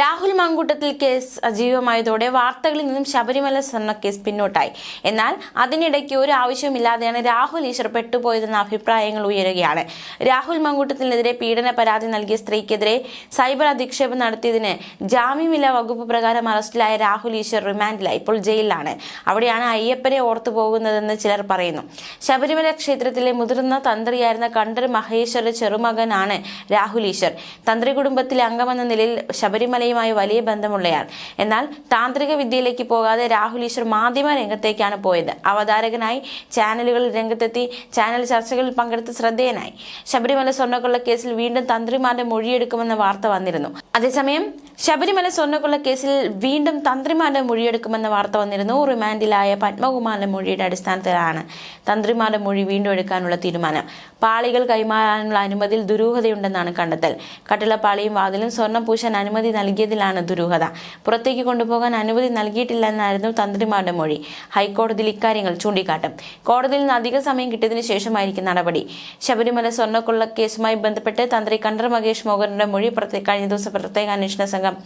Rahul Mankoottathil case സജീവമായതോടെ വാർത്തകളിൽ നിന്നും ശബരിമല സ്വർണ കേസ് പിന്നോട്ടായി. എന്നാൽ അതിനിടയ്ക്ക് ഒരു ആവശ്യമില്ലാതെയാണ് രാഹുൽ ഈശ്വർ പെട്ടുപോയതെന്ന അഭിപ്രായങ്ങൾ ഉയരുകയാണ്. രാഹുൽ മങ്കൂട്ടത്തിനെതിരെ പീഡന പരാതി നൽകിയ സ്ത്രീക്കെതിരെ സൈബർ അധിക്ഷേപം നടത്തിയതിന് ജാമ്യമില്ല വകുപ്പ് പ്രകാരം അറസ്റ്റിലായ രാഹുൽ ഈശ്വർ റിമാൻഡിലായി. ഇപ്പോൾ ജയിലിലാണ്. അവിടെയാണ് അയ്യപ്പനെ ഓർത്തു പോകുന്നതെന്ന് ചിലർ പറയുന്നു. ശബരിമല ക്ഷേത്രത്തിലെ മുതിർന്ന തന്ത്രിയായിരുന്ന കണ്ടർ മഹേശ്വര ചെറുമകനാണ് രാഹുൽ ഈശ്വർ. തന്ത്രി കുടുംബത്തിലെ അംഗമെന്ന നിലയിൽ ശബരിമലയുമായി വലിയ ബന്ധമുള്ളയാൾ. എന്നാൽ താന്ത്രിക വിദ്യയിലേക്ക് പോകാതെ രാഹുൽ ഈശ്വർ മാധ്യമ രംഗത്തേക്കാണ് പോയത്. അവതാരകനായി ചാനലുകളിൽ രംഗത്തെത്തി ചാനൽ ചർച്ചകളിൽ പങ്കെടുത്ത് ശ്രദ്ധേയനായി. ശബരിമല സ്വർണക്കൊള്ള കേസിൽ വീണ്ടും തന്ത്രിമാരുടെ മൊഴിയെടുക്കുമെന്ന വാർത്ത വന്നിരുന്നു. അതേസമയം ശബരിമല സ്വർണക്കൊള്ള കേസിൽ വീണ്ടും തന്ത്രിമാരുടെ മൊഴിയെടുക്കുമെന്ന വാർത്ത വന്നിരുന്നു. റിമാൻഡിലായ പത്മകുമാറിന്റെ മൊഴിയുടെ അടിസ്ഥാനത്തിലാണ് തന്ത്രിമാരുടെ മൊഴി വീണ്ടും എടുക്കാനുള്ള തീരുമാനം. പാളികൾ കൈമാറാനുള്ള അനുമതിയിൽ ദുരൂഹതയുണ്ടെന്നാണ് കണ്ടെത്തൽ. കട്ടിളപ്പാളിയും വാതിലും സ്വർണം പൂശാൻ അനുമതി നൽകിയതിലാണ് ദുരൂഹത. പുറത്തേക്ക് കൊണ്ടുപോകാൻ അനുമതി നൽകിയിട്ടില്ലെന്നായിരുന്നു തന്ത്രിമാരുടെ മൊഴി. ഹൈക്കോടതിയിൽ ഇക്കാര്യങ്ങൾ ചൂണ്ടിക്കാട്ടും. കോടതിയിൽ നിന്ന് അധിക സമയം കിട്ടിയതിനു ശേഷമായിരിക്കും നടപടി. ശബരിമല സ്വർണക്കൊള്ള കേസുമായി ബന്ധപ്പെട്ട് തന്ത്രി കണ്ടർ മകേഷ് മോഹനന്റെ മൊഴി കഴിഞ്ഞ ദിവസം പ്രത്യേക അന്വേഷണ സംഘം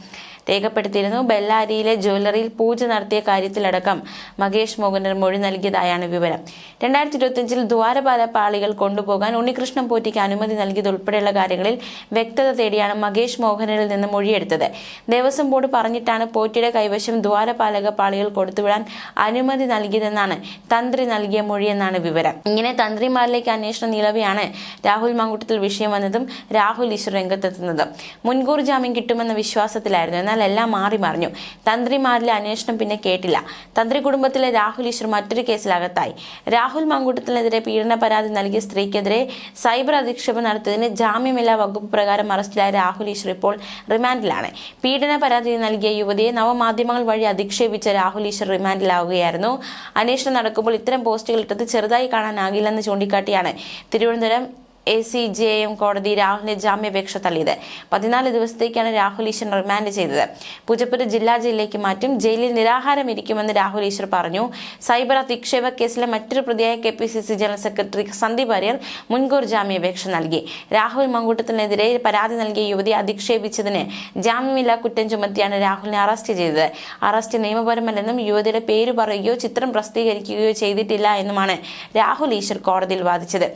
രേഖപ്പെടുത്തിയിരുന്നു. ബെല്ലാരിയിലെ ജ്വല്ലറിയിൽ പൂജ നടത്തിയ കാര്യത്തിലടക്കം മകേഷ് മോഹനർ മൊഴി നൽകിയതായാണ് വിവരം. രണ്ടായിരത്തി ഇരുപത്തിയഞ്ചിൽ ദ്വാരപാല പാളികൾ കൊണ്ടുപോകാൻ ഉണ്ണികൃഷ്ണൻ പോറ്റിക്ക് അനുമതി നൽകിയതുൾപ്പെടെയുള്ള കാര്യങ്ങളിൽ വ്യക്തത തേടിയാണ് മകേഷ് മോഹനരിൽ നിന്ന് മൊഴിയെടുത്തത്. ദേവസ്വം ബോർഡ് പറഞ്ഞിട്ടാണ് പോറ്റിയുടെ കൈവശം ദ്വാരപാലക പാളികൾ കൊടുത്തുവിടാൻ അനുമതി നൽകിയതെന്നാണ് തന്ത്രി നൽകിയ മൊഴിയെന്നാണ് വിവരം. ഇങ്ങനെ തന്ത്രിമാരിലേക്ക് അന്വേഷണം നിലവിയാണ് രാഹുൽ മങ്കുട്ടത്തിൽ വിഷയം വന്നതും രാഹുൽ ഈശ്വർ രംഗത്തെത്തുന്നതും. മുൻകൂർ ജാമ്യം കിട്ടുമെന്ന വിശ്വാസത്തിലായിരുന്നു. എന്നാൽ എല്ലാം മാറി മറിഞ്ഞു. തന്ത്രിമാരിലെ അന്വേഷണം പിന്നെ കേട്ടില്ല. തന്ത്രി കുടുംബത്തിലെ രാഹുൽ ഈശ്വർ മറ്റൊരു കേസിൽ അകത്തായി. രാഹുൽ മങ്കൂട്ടത്തിനെതിരെ പീഡന പരാതി നൽകിയ സ്ത്രീക്കെതിരെ സൈബർ അധിക്ഷേപം നടത്തിയതിന് ജാമ്യമില്ലാ വകുപ്പ് പ്രകാരം അറസ്റ്റിലായ രാഹുൽ ഈശ്വർ ഇപ്പോൾ റിമാൻഡിലാണ്. പീഡന പരാതി നൽകിയ യുവതിയെ നവമാധ്യമങ്ങൾ വഴി അധിക്ഷേപിച്ച രാഹുൽ ഈശ്വർ റിമാൻഡിലാവുകയായിരുന്നു. അന്വേഷണം നടക്കുമ്പോൾ ഇത്തരം പോസ്റ്റുകൾ ഇട്ടത് ചെറുതായി കാണാനാകില്ലെന്ന് ചൂണ്ടിക്കാട്ടിയാണ്. Thiruvananthapuram A C J M കോടതി രാഹുലിന്റെ ജാമ്യാപേക്ഷ തള്ളിയത് പതിനാല് ദിവസത്തേക്കാണ് രാഹുൽ ഈശ്വർ റിമാൻഡ് ചെയ്തത്. പൂജപ്പുര ജില്ലാ ജയിലിലേക്ക് മാറ്റും. ജയിലിൽ നിരാഹാരം ഇരിക്കുമെന്ന് രാഹുൽ ഈശ്വർ പറഞ്ഞു. സൈബർ അധിക്ഷേപ കേസിലെ മറ്റൊരു പ്രതിയായ K P C C general secretary Sandeep അര്യർ മുൻകൂർ ജാമ്യാപേക്ഷ നൽകി. രാഹുൽ മങ്കൂട്ടത്തിനെതിരെ പരാതി നൽകിയ യുവതി അധിക്ഷേപിച്ചതിന് ജാമ്യമില്ലാ കുറ്റം ചുമത്തിയാണ് രാഹുലിനെ അറസ്റ്റ് ചെയ്തത്. അറസ്റ്റ് നിയമപരമല്ലെന്നും യുവതിയുടെ പേര് പറയുകയോ ചിത്രം പ്രസിദ്ധീകരിക്കുകയോ ചെയ്തിട്ടില്ല എന്നുമാണ് രാഹുൽ ഈശ്വർ കോടതിയിൽ വാദിച്ചത്.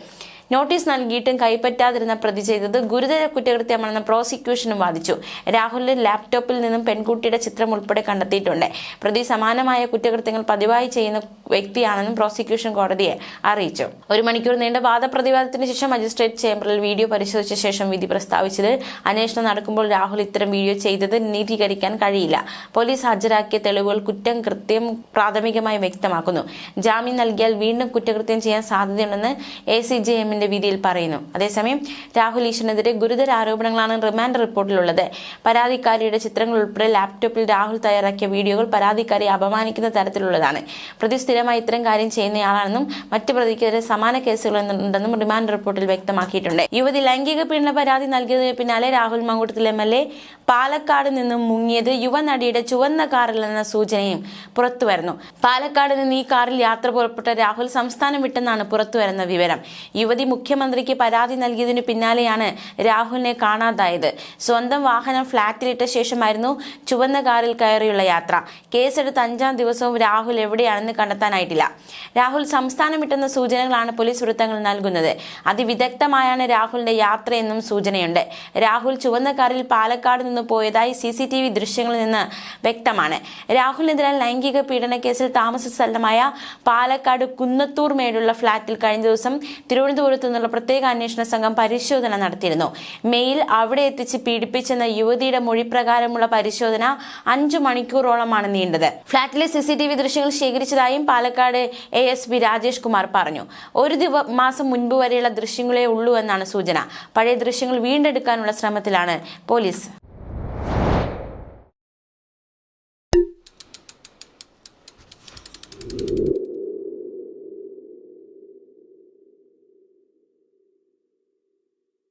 നോട്ടീസ് നൽകിയിട്ടും കൈപ്പറ്റാതിരുന്ന പ്രതി ചെയ്തത് ഗുരുതര കുറ്റകൃത്യമാണെന്ന് പ്രോസിക്യൂഷനും വാദിച്ചു. രാഹുലിന്റെ ലാപ്ടോപ്പിൽ നിന്നും പെൺകുട്ടിയുടെ ചിത്രം ഉൾപ്പെടെ കണ്ടെത്തിയിട്ടുണ്ട്. പ്രതി സമാനമായ കുറ്റകൃത്യങ്ങൾ പതിവായി ചെയ്യുന്ന വ്യക്തിയാണെന്നും പ്രോസിക്യൂഷൻ കോടതിയെ അറിയിച്ചു. ഒരു മണിക്കൂർ നീണ്ട വാദപ്രതിവാദത്തിന് ശേഷം മജിസ്ട്രേറ്റ് ചേംബറിൽ വീഡിയോ പരിശോധിച്ച ശേഷം വിധി പ്രസ്താവിച്ചത് അന്വേഷണം നടക്കുമ്പോൾ രാഹുൽ ഇത്തരം വീഡിയോ ചെയ്തത് നീതീകരിക്കാൻ കഴിയില്ല. പോലീസ് ഹാജരാക്കിയ തെളിവുകൾ കുറ്റം കൃത്യം പ്രാഥമികമായി വ്യക്തമാക്കുന്നു. ജാമ്യം നൽകിയാൽ വീണ്ടും കുറ്റകൃത്യം ചെയ്യാൻ സാധ്യതയുണ്ടെന്ന് എ സി ജെ എമ്മിന്റെ വിധിയിൽ പറയുന്നു. അതേസമയം രാഹുൽ ഈശ്വരനെതിരെ ഗുരുതര ആരോപണങ്ങളാണ് റിമാൻഡ് റിപ്പോർട്ടിലുള്ളത്. പരാതിക്കാരിയുടെ ചിത്രങ്ങൾ ഉൾപ്പെടെ ലാപ്ടോപ്പിൽ രാഹുൽ തയ്യാറാക്കിയ വീഡിയോകൾ പരാതിക്കാരെ അപമാനിക്കുന്ന തരത്തിലുള്ളതാണ്. പ്രതി സ്ഥിരമായി ഇത്തരം കാര്യം ചെയ്യുന്നയാളാണെന്നും മറ്റ് പ്രതിക്കെതിരെ സമാന കേസുകൾ ഉണ്ടെന്നും റിമാൻഡ് റിപ്പോർട്ടിൽ വ്യക്തമാക്കിയിട്ടുണ്ട്. യുവതി ലൈംഗിക പീഡന പരാതി നൽകിയതിന് പിന്നാലെ Rahul Mamkootathil M L A Palakkad നിന്നും മുങ്ങിയത് യുവനടിയുടെ ചുവന്ന എന്ന സൂചനയും പുറത്തുവരുന്നു പാലക്കാട് നിന്ന് ഈ കാറിൽ യാത്ര പുറപ്പെട്ട രാഹുൽ സംസ്ഥാനം വിട്ടെന്നാണ് പുറത്തുവരുന്ന വിവരം. യുവതി മുഖ്യമന്ത്രിക്ക് പരാതി നൽകിയതിനു പിന്നാലെയാണ് രാഹുലിനെ കാണാതായത്. സ്വന്തം വാഹനം ഫ്ളാറ്റിലിട്ട ശേഷമായിരുന്നു ചുവന്ന കാറിൽ കയറിയുള്ള യാത്ര. കേസെടുത്ത് അഞ്ചാം ദിവസവും രാഹുൽ എവിടെയാണെന്ന് കണ്ടെത്താനായിട്ടില്ല. രാഹുൽ സംസ്ഥാനം വിട്ടെന്ന സൂചനകളാണ് പോലീസ് വൃത്തങ്ങൾ നൽകുന്നത്. അതിവിദഗ്ധമായാണ് രാഹുലിന്റെ യാത്രയെന്നും സൂചനയുണ്ട്. രാഹുൽ ചുവന്ന കാറിൽ പാലക്കാട് നിന്ന് പോയതായി സി സി ടി വി ദൃശ്യങ്ങളിൽ നിന്ന് വ്യക്തമാണ്. രാഹുലിനെതിരെ ലൈംഗിക പീഡന കേസിൽ താമസ സ്ഥലമായ പാലക്കാട് കുന്നത്തൂർ മേടുള്ള ഫ്ളാറ്റിൽ കഴിഞ്ഞ ദിവസം തിരുവനന്തപുരത്തു നിന്നുള്ള പ്രത്യേക അന്വേഷണ സംഘം പരിശോധന നടത്തിയിരുന്നു. മെയിൽ അവിടെ എത്തിച്ച് പീഡിപ്പിച്ചെന്ന യുവതിയുടെ മൊഴി പ്രകാരമുള്ള പരിശോധന അഞ്ചു മണിക്കൂറോളമാണ് നീണ്ടത്. ഫ്ളാറ്റിലെ സി സി ടി വി ദൃശ്യങ്ങൾ ശേഖരിച്ചതായും Palakkad A S P Rajesh Kumar പറഞ്ഞു. ഒരു ദിവസം മാസം മുൻപ് വരെയുള്ള ദൃശ്യങ്ങളേ ഉള്ളൂ എന്നാണ് സൂചന. പഴയ ദൃശ്യങ്ങൾ വീണ്ടെടുക്കാനുള്ള ശ്രമത്തിലാണ് പോലീസ്.